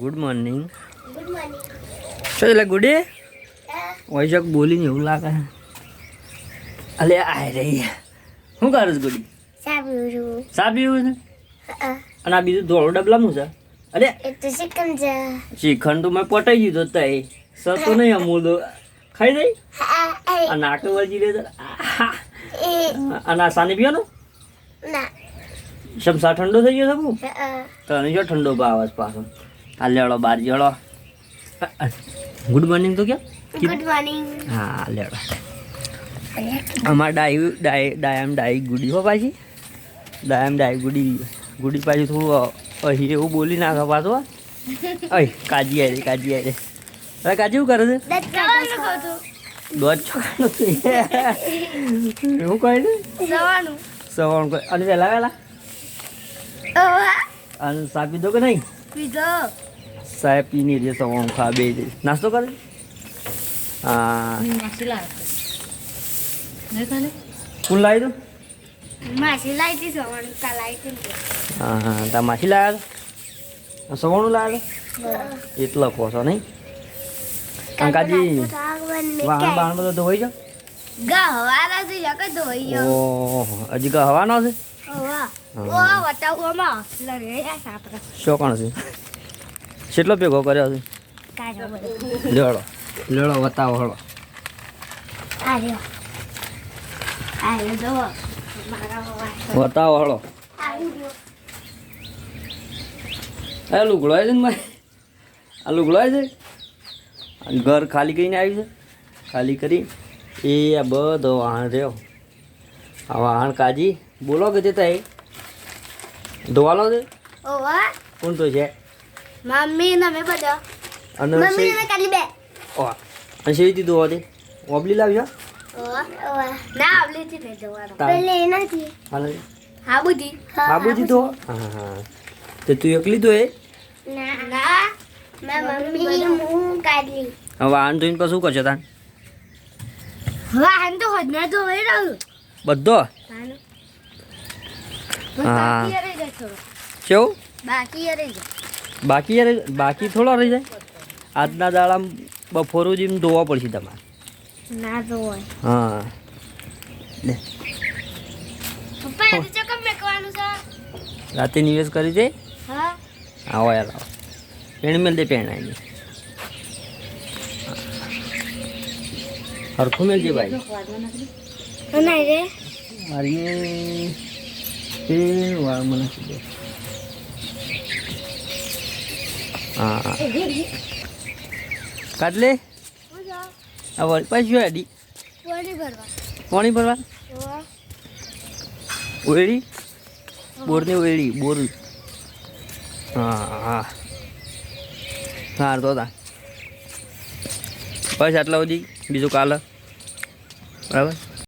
Good morning good શું એટલે ગુડે? વૈશાખ બોલીને એવું લાગે. અલે આય રહી શું કરું છું ગુડી? સાબુ પીવું છે? અને આ બીજું ધોળું ડબલાનું છે? અરે શ્રીખંડ તો મેં પટાઈ દીધો તય સતો નહીં અમૂલ તો ખાઈ દઈ? અને આટલું આ દે. અને આ સાની પીવાનો? ના. શમસા ઠંડો થઈ ગયો સબુ તને જો ઠંડો ભાવ પાછો. આ લેડો બાર જળો ગુડ મોર્નિંગ તો ક્યાં? ગુડ મોર્નિંગ હા લેડો. અમાર ડાઈ ડાઈ ડાયમ ડાઈ ગુડી હો પાછી. ડાયમ ડાઈ ગુડી ગુડી પાછી થોડું અહીં એવું બોલી નાખો પાછો અહીં કાજી આવી કાજી આવી અરે કાજી શું કરે છે. દોઢ છોકરાનું એવું કહે છે? સવાનું કહે. અને વહેલા વહેલા? અને સાપી દો કે નહીં? પીધો. સાહેબ પીની રે સવાણું ખા બે નાસ્તો કરે હા. કોણ લાવી દો? માસી લાવી હતી સવાનું કાલ હા હા તા માછી લાવ્યા સવાણું લાવ્યા એટલો કહો નહીં? કાંકાજી વાહન બાહન બધો ધોઈ જાઓ હજી કા હવાનો છે શોકણ છે. કેટલો ભેગો કર્યો છે? લેડો લેડો બતાવો હળો. બતાવો હળો. એ લુગડો છે ને ભાઈ? આ લુગડો છે? ઘર ખાલી કરીને આવ્યું છે. ખાલી કરી એ આ બધો વાહણ રહ્યો. આ વાહણ કાજી. બોલો કે જતા એ ધોવાલો છે? કોણ તો છે મમ્મી ને મે બધા. અને મમ્મી શેરી- ને કાલી બે. ઓહ, અને શેરીથી ધોવા દે ઓબલી લાવજો ઓવા ઓવા ના આવલી થી નહીં જવાનું. પેલે નથી હાલે. હા બુધી બાબુજી ધો હા હા. તે તું એકલી ધોએ ના ના. મેં મમ્મી હું કાઢી હવે વાહન ધોઈને પછી શું કરશો તાન વાહન તો તો હોય રહ્યું. બધો? હા. બાકી રહી જાય થોડો કેવું? બાકી રહી જાય બાકી યાર બાકી થોડા રહી જાય. આજના દાડામાં બપોરું જેમ ધોવા પડશે તમારે. ના તો હા. રાતે નિવેશ કરી દે. હા. આવો યાર આવો. પેણ મેલ દે પેણ આવી હરખું મેલ દે ભાઈ. અરે રે વાર મને હા. કાટલે? આ વળી પાછી અડી પાણી ભરવા? ઓળી બોરની ઓયડી બોર હા હા. હા તો. તા બસ આટલા સુધી, બીજું કાલે. બરાબર?